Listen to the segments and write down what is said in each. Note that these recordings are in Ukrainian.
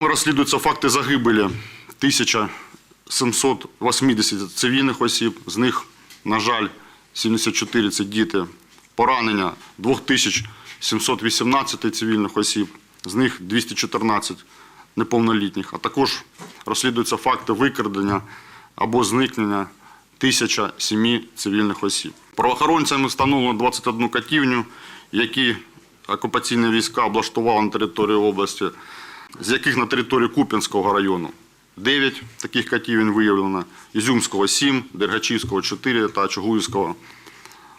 Розслідуються факти загибелі 1780 цивільних осіб, з них, на жаль, 74 – це діти. Поранення 2718 цивільних осіб, з них 214 неповнолітніх, а також розслідуються факти викрадення або зникнення 1007 цивільних осіб. Правоохоронцями встановлено 21 катівню, які окупаційні війська облаштували на території області, з яких на території Куп'янського району 9 таких катівень виявлено, Ізюмського 7, Дергачівського 4 та Чугуївського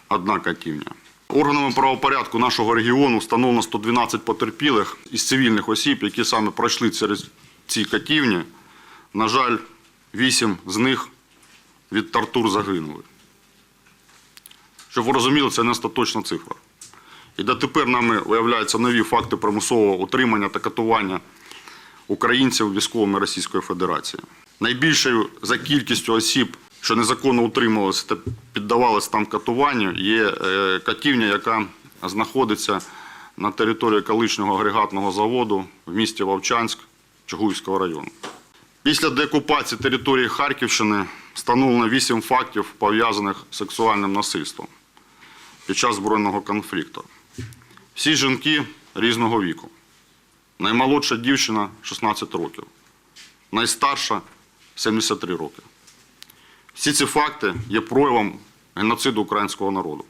одна катівня. Органами правопорядку нашого регіону встановлено 112 потерпілих із цивільних осіб, які саме пройшли через ці катівні. На жаль, 8 з них від тортур загинули. Щоб ви розуміли, це не остаточна цифра. І дотепер нами виявляються нові факти примусового утримання та катування українців військовими Російської Федерації. Найбільшою за кількістю осіб, що незаконно утримувалися та піддавалися там катуванню, є е, катівня, яка знаходиться на території колишнього агрегатного заводу в місті Вовчанськ Чугуївського району. Після деокупації території Харківщини встановлено 8 фактів, пов'язаних з сексуальним насильством під час збройного конфлікту. Всі жінки різного віку. Наймолодша дівчина 16 років, найстарша 73 роки. Всі ці факти є проявом геноциду українського народу.